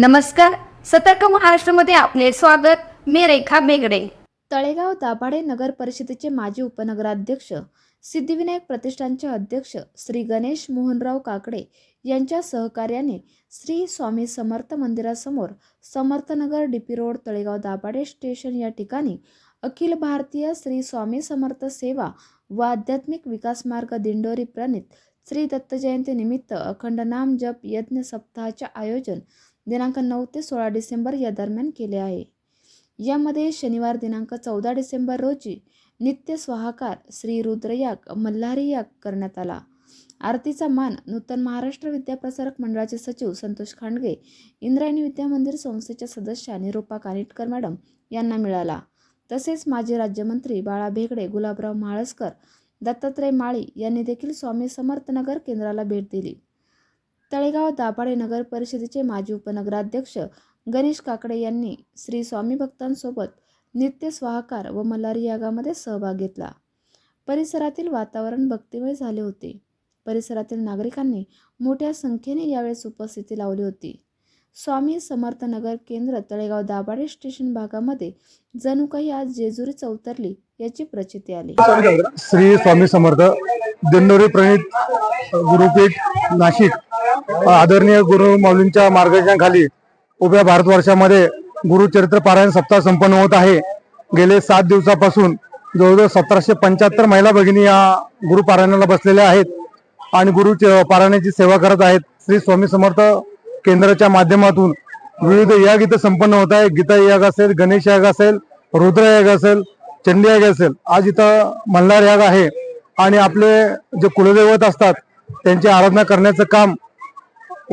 नमस्कार सतर्क महाराष्ट्रामध्ये आपले स्वागत. मी रेखा बेगडे. तळेगाव दाभाडे नगर परिषदेचे माजी उपनगराध्यक्ष सिद्धिविनायक प्रतिष्ठानचे अध्यक्ष श्री गणेश मोहनराव काकडे यांच्या सहकार्याने श्री स्वामी समर्थ मंदिरासमोर Samarthnagar DP road Talegaon Dabhade station या ठिकाणी अखिल भारतीय श्री स्वामी समर्थ सेवा व आध्यात्मिक विकास मार्ग दिंडोरी प्रणित श्री दत्त जयंतीनिमित्त अखंड नाम जप यज्ञ सप्ताहाचे आयोजन दिनांक नऊ ते सोळा डिसेंबर या दरम्यान केले आहे. यामध्ये शनिवार दिनांक चौदा डिसेंबर रोजी नित्य स्वाहाकार श्री रुद्रयाग मल्हारी याग करण्यात आला. आरतीचा मान नूतन महाराष्ट्र विद्याप्रसारक मंडळाचे सचिव संतोष खांडगे इंद्रायणी विद्यामंदिर संस्थेच्या सदस्या निरूपा कानिटकर मॅडम यांना मिळाला. तसेच माजी राज्यमंत्री बाळा भेगडे गुलाबराव म्हाळसकर दत्तात्रय माळी यांनी देखील स्वामी समर्थनगर केंद्राला भेट दिली. तळेगाव दाभाडे नगर परिषदेचे माजी उपनगराध्यक्ष गणेश काकडे यांनी श्री स्वामी भक्तांसोबत नित्य स्वाहाकार व मल्हारी यागामध्ये सहभाग घेतला. परिसरातील वातावरण भक्तिमय झाले होते. परिसरातील नागरिकांनी मोठ्या संख्येने यावेळेस उपस्थिती लावली होती. स्वामी समर्थ नगर केंद्र तळेगाव दाभाडे स्टेशन भागामध्ये जणू काही आज जेजुरीच अवतरली याची प्रचिती आली. श्री स्वामी समर्थ दिंडोरी प्रणित गुरुपीठ नाशिक. आदरणीय गुरु माऊलींच्या मार्गदर्शनाखाली उभ्या भारतवर्षामध्ये गुरुचरित्र पारायण सप्ताह संपन्न होत आहे. गेले सात दिवसापासून जवळजवळ सतराशे पंच्याहत्तर महिला भगिनी या गुरुपारायणाला बसलेल्या आहेत आणि गुरु पारायणाची सेवा करत आहेत. श्री स्वामी समर्थ केंद्राच्या माध्यमातून विविध याग इथं संपन्न होत आहे गीता याग असेल गणेश याग असेल रुद्र याग असेल चंडी याग असेल. आज इथं मल्हार याग आहे. आणि आपले जे कुलदैवत असतात त्यांची आराधना करण्याचं काम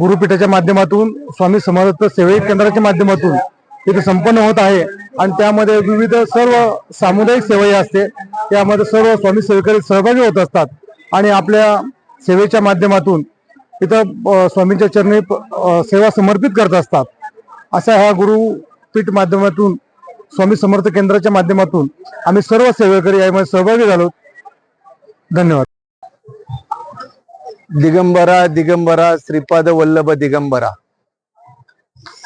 गुरुपीठाच्या माध्यमातून स्वामी समर्थ सेवे केंद्राच्या माध्यमातून इथे संपन्न होत आहे. आणि त्यामध्ये विविध सर्व सामुदायिक सेवाही असते. त्यामध्ये सर्व स्वामी सेवेकरी सहभागी होत असतात. आणि आपल्या सेवेच्या माध्यमातून इथं स्वामींच्या चरणी सेवा समर्पित करत असतात. अशा ह्या गुरुपीठ माध्यमातून स्वामी समर्थ केंद्राच्या माध्यमातून आम्ही सर्व सेवेकरी यामध्ये सहभागी झालो. धन्यवाद. दिगंबरा दिगंबरा श्रीपाद वल्लभ दिगंबरा.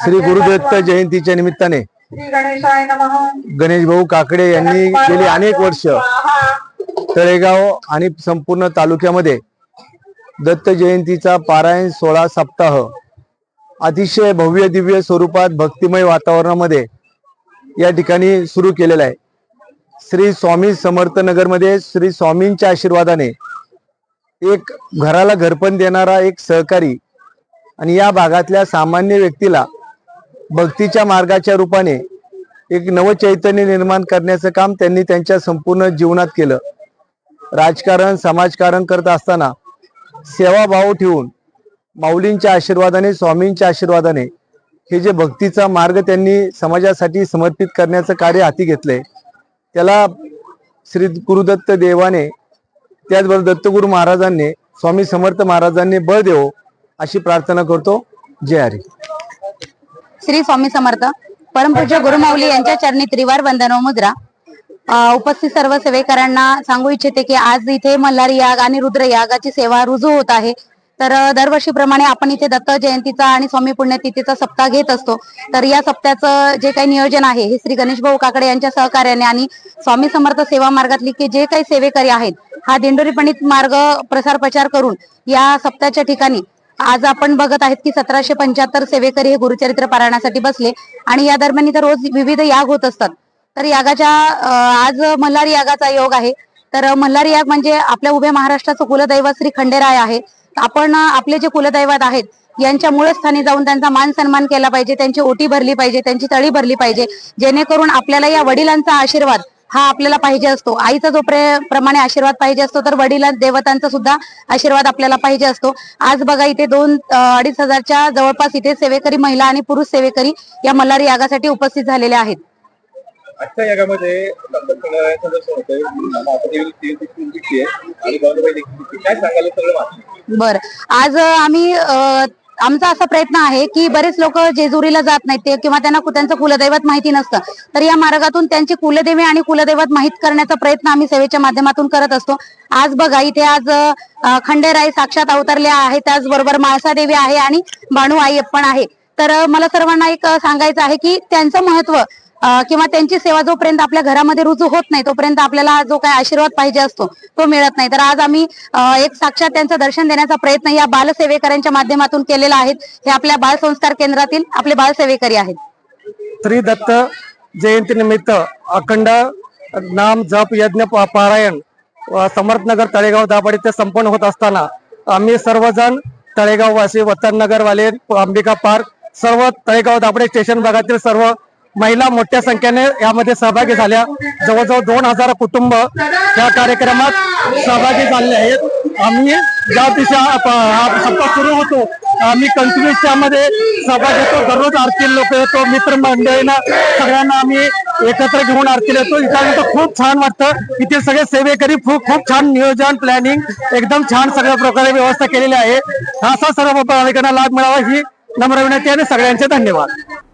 श्री गुरुदत्त जयंतीच्या निमित्ताने गणेश भाऊ काकडे यांनी गेली अनेक वर्ष. तळेगाव आणि संपूर्ण तालुक्यामध्ये दत्त जयंतीचा पारायण सोळा सप्ताह अतिशय भव्य दिव्य स्वरूपात भक्तिमय वातावरणामध्ये या ठिकाणी सुरू केलेला आहे. श्री स्वामी समर्थ नगरमध्ये श्री स्वामींच्या आशीर्वादाने एक घराला घरपण देणारा एक सहकारी आणि या भागातल्या सामान्य व्यक्तीला भक्तीच्या मार्गाच्या रूपाने एक नवचैतन्य निर्माण करण्याचं काम त्यांनी त्यांच्या संपूर्ण जीवनात केलं. राजकारण समाजकारण करत असताना सेवाभाव ठेवून माऊलींच्या आशीर्वादाने स्वामींच्या आशीर्वादाने हे जे भक्तीचा मार्ग त्यांनी समाजासाठी समर्पित करण्याचं कार्य हाती घेतलंय त्याला श्री गुरुदत्त देवाने त्याचबरोबर दत्तगुरु महाराजांनी स्वामी समर्थ महाराजांनी बळ देव अशी प्रार्थना करतो. जय हरी. श्री स्वामी समर्थ परमपूज्य गुरुमाऊली यांच्या चरणी त्रिवार वंदनो मुद्रा. उपस्थित सर्व सेवेकरांना सांगू इच्छिते की आज इथे मल्हार याग आणि रुद्र यागाची सेवा रुजू होत आहे. तर दरवर्षीप्रमाणे आपण इथे दत्त जयंतीचा आणि स्वामी पुण्यतिथीचा सप्ताह घेत असतो. तर या सप्त्याचं जे काही नियोजन आहे हे श्री गणेश भाऊ काकडे यांच्या सहकार्याने आणि स्वामी समर्थ सेवा मार्गातली की जे काही सेवेकरी आहेत हा दिंडोरीपणित मार्ग प्रसार प्रचार करून या सप्ताहाच्या ठिकाणी आज आपण बघत आहेत की सतराशे पंच्याहत्तर सेवेकरी हे गुरुचरित्र पारायणासाठी बसले आणि या दरम्यान इथं रोज विविध याग होत असतात. तर यागाच्या आज मल्हारी यागाचा योग आहे. तर मल्हारी याग म्हणजे आपल्या उभ्या महाराष्ट्राचं कुलदैवत श्री खंडेराय आहे. आपण आपले जे कुलदैवत आहेत यांच्या मूळ स्थानी जाऊन त्यांचा मान सन्मान केला पाहिजे त्यांची ओटी भरली पाहिजे त्यांची तळी भरली पाहिजे जेणेकरून आपल्याला या वडिलांचा आशीर्वाद हा आपल्याला पाहिजे असतो. आईचा जो प्रे प्रमाणे आशीर्वाद पाहिजे असतो तर वडिला देवतांचा सुद्धा आशीर्वाद आपल्याला पाहिजे असतो. आज बघा इथे दोन अडीच हजारच्या जवळपास इथे सेवेकरी महिला आणि पुरुष सेवेकरी या मल्हारी यागासाठी उपस्थित झालेले आहेत. आजच्या यागामध्ये बर. आज आम्ही आमचा असा प्रयत्न आहे की बरेच लोक जेजुरीला जात नाहीत ते किंवा त्यांना त्यांचं कुलदैवत माहिती नसतं. तर या मार्गातून त्यांची कुलदेवी आणि कुलदैवत माहीत करण्याचा प्रयत्न आम्ही सेवेच्या माध्यमातून करत असतो. आज बघा इथे आज खंडेराय साक्षात अवतरल्या आहे. त्याचबरोबर माळसादेवी आहे आणि बाणू आई पण आहे. तर मला सर्वांना एक सांगायचं आहे की त्यांचं महत्त्व किंवा त्यांची सेवा जोपर्यंत आपल्या घरामध्ये रुजू होत नाही तोपर्यंत आपल्याला जो काही आशीर्वाद पाहिजे असतो तो मिळत नाही. तर आज आम्ही एक साक्षात त्यांचं दर्शन देण्याचा प्रयत्न या बालसेवेकऱ्यांच्या माध्यमातून केलेला आहे. हे आपल्या बालसंस्कार केंद्रातील आपले बालसेवेकरी आहेत. श्री दत्त जयंतीनिमित्त अखंड नाम जप यज्ञ पारायण व समर्थनगर तळेगाव दाभाडी ते संपन्न होत असताना आम्ही सर्वजण तळेगाव वासी वतन नगर वाले अंबिका पार्क सर्व तळेगाव दाभाडे स्टेशन भागातील सर्व महिला मोठ्या संख्येने यामध्ये सहभागी झाल्या. जवळजवळ दोन हजार कुटुंब या कार्यक्रमात सहभागी झाले आहेत. आम्ही ज्या दिशा हा सप्ताह सुरू होतो आम्ही कंटिन्युअस त्यामध्ये सहभाग घेतो. दररोज आरती लोक येतो मित्र मंडळींना सगळ्यांना आम्ही एकत्र घेऊन आरतीला येतो इथं खूप छान वाटतं. इथे सगळे सेवेकरी खूप खूप छान नियोजन प्लॅनिंग एकदम छान सगळ्या प्रकारे व्यवस्था केलेली आहे. असा सर्व भाविकांना लाभ मिळावा ही नम्र विनंती आणि सगळ्यांचे धन्यवाद.